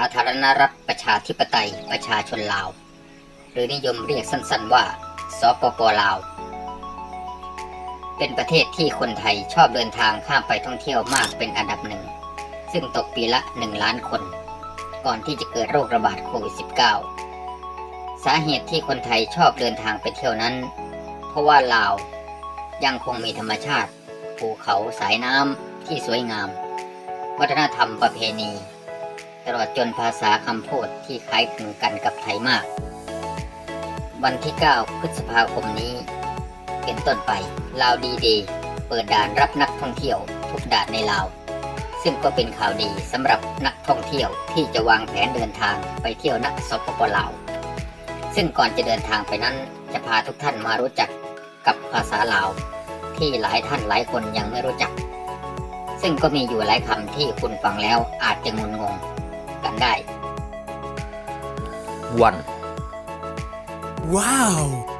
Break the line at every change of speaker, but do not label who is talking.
าธารณรัฐประชาธิปไตยประชาชนลาว หรือนิยมเรียกสั้นๆว่าสปปลาว เป็นประเทศที่คนไทยชอบเดินทางข้ามไปท่องเที่ยวมากเป็นอันดับหนึ่ง ซึ่งตกปีละ 1 ล้านคน ก่อนที่จะเกิดโรคระบาดโควิด -19 สาเหตุที่คนไทยชอบเดินทางไปเที่ยวนั้น เพราะว่าลาวยังคงมีธรรมชาติ ภูเขาสายน้ำที่สวยงาม วัฒนธรรมประเพณี ตลอดจนภาษาคำพูดที่คล้ายคลึงกันกับไทยมาก วันที่ 9 พฤษภาคมนี้ เป็นต้นไปลาวดีเดย์เปิดด่านรับนักท่องเที่ยว ทุกด่านในลาว ซึ่งก็เป็นข่าวดีสำหรับนักท่องเที่ยวที่จะวางแผนเดินทางไปเที่ยวนักสปปลาว ซึ่งก่อนจะเดินทางไปนั้นจะพาทุกท่านมารู้จักกับภาษาลาว ที่หลายท่านหลายคนยังไม่รู้จัก ซึ่งก็มีอยู่หลายคำที่คุณฟังแล้วอาจจะงุนงง กันได้
วัน
Wow!